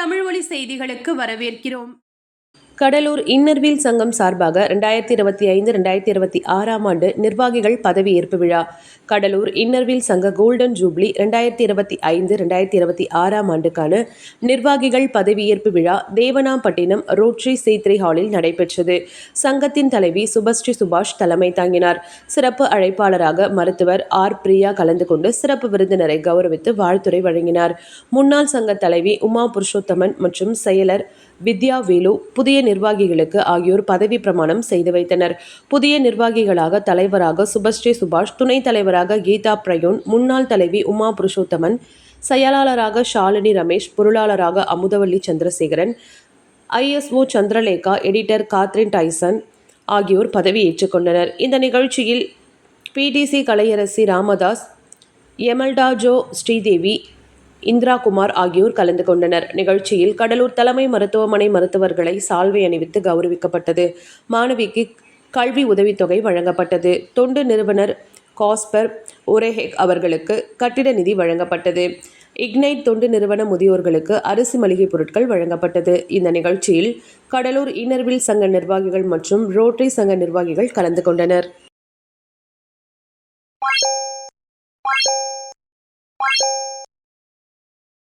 தமிழ் ஒலி செய்திகளுக்கு வரவேற்கிறோம். கடலூர் இன்னர்வீல் சங்கம் சார்பாக ரெண்டாயிரத்தி இருபத்தி ஐந்து ரெண்டாயிரத்தி இருபத்தி ஆறாம் ஆண்டு நிர்வாகிகள் பதவியேற்பு விழா. கடலூர் இன்னர்வீல் சங்க கோல்டன் ஜூப்ளி ரெண்டாயிரத்தி இருபத்தி ஐந்து ரெண்டாயிரத்தி இருபத்தி ஆறாம் ஆண்டுக்கான நிர்வாகிகள் பதவியேற்பு விழா தேவனாம்பட்டினம் ரோட்ரி சேத்ரி ஹாலில் நடைபெற்றது. சங்கத்தின் தலைவி சுபஸ்ரீ சுபாஷ் தலைமை தாங்கினார். சிறப்பு அழைப்பாளராக மருத்துவர் ஆர். பிரியா கலந்து கொண்டு சிறப்பு விருந்தினரை கௌரவித்து வாழ்த்துரை வழங்கினார். முன்னாள் சங்க தலைவி உமா புருஷோத்தமன் மற்றும் செயலர் வித்யா வேலு புதிய நிர்வாகிகளுக்கு ஆகியோர் பதவி பிரமாணம் செய்து வைத்தனர். புதிய நிர்வாகிகளாக தலைவராக சுபஸ்ரீ சுபாஷ் துணைத் தலைவராக கீதா பிரயோன் முன்னாள் தலைவி உமா புருஷோத்தமன் செயலாளராக Shalini Ramesh பொருளாளராக Amudhavalli Chandrasekaran ISO Chandralekha editor Catherine Tyson ஆகியோர் பதவி ஏற்றுக்கொண்டனர் இந்த நிகழ்ச்சியில் பிடிசி கலையரசி ராமதாஸ் எமல்டாஜோ ஸ்ரீதேவி இந்திரா குமார் ஆகியோர் கலந்து கொண்டனர். நிகழ்ச்சியில் கடலூர் தலைமை மருத்துவமனை மருத்துவர்களை சால்வை அணிவித்து கௌரவிக்கப்பட்டது. மாணவிக்கு கல்வி உதவித்தொகை வழங்கப்பட்டது. தொண்டு நிறுவனர் காஸ்பர் ஒரேஹெக் அவர்களுக்கு கட்டிட நிதி வழங்கப்பட்டது. இக்னைட் தொண்டு நிறுவன முதியோர்களுக்கு அரிசி மளிகை பொருட்கள் வழங்கப்பட்டது. இந்த நிகழ்ச்சியில் கடலூர் இன்னர்வில் சங்க நிர்வாகிகள் மற்றும் ரோட்டரி சங்க நிர்வாகிகள் கலந்து கொண்டனர்.